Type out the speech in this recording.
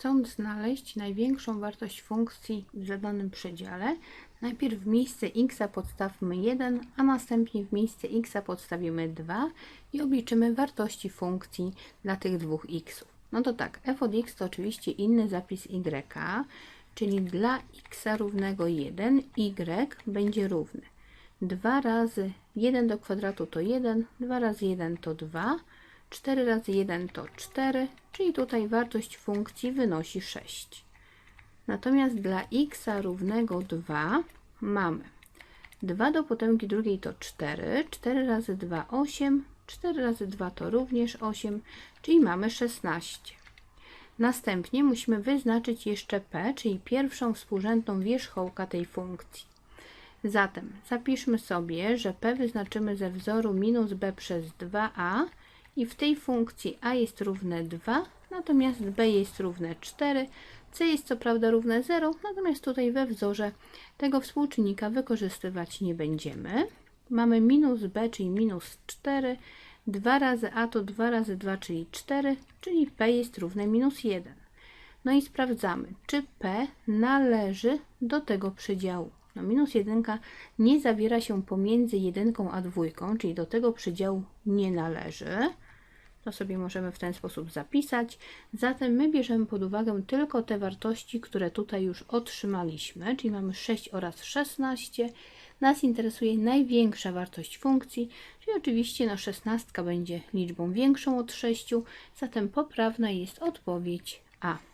Chcąc znaleźć największą wartość funkcji w zadanym przedziale, najpierw w miejsce x podstawmy 1, a następnie w miejsce x podstawimy 2 i obliczymy wartości funkcji dla tych dwóch x. No to tak, f od x to oczywiście inny zapis y, czyli dla x równego 1, y będzie równy 2 razy 1 do kwadratu to 1, 2 razy 1 to 2, 4 razy 1 to 4, czyli tutaj wartość funkcji wynosi 6. Natomiast dla x równego 2 mamy 2 do potęgi drugiej to 4, 4 razy 2 8, 4 razy 2 to również 8, czyli mamy 16. Następnie musimy wyznaczyć jeszcze p, czyli pierwszą współrzędną wierzchołka tej funkcji. Zatem zapiszmy sobie, że p wyznaczymy ze wzoru minus b przez 2a i w tej funkcji a jest równe 2, natomiast b jest równe 4, c jest co prawda równe 0, natomiast tutaj we wzorze tego współczynnika wykorzystywać nie będziemy. Mamy minus b, czyli minus 4, 2 razy a to 2 razy 2, czyli 4, czyli p jest równe minus 1. No i sprawdzamy, czy p należy do tego przedziału. No minus 1 nie zawiera się pomiędzy 1 a 2, czyli do tego przedziału nie należy. To sobie możemy w ten sposób zapisać. Zatem my bierzemy pod uwagę tylko te wartości, które tutaj już otrzymaliśmy, czyli mamy 6 oraz 16. Nas interesuje największa wartość funkcji, czyli oczywiście no 16 będzie liczbą większą od 6, zatem poprawna jest odpowiedź A.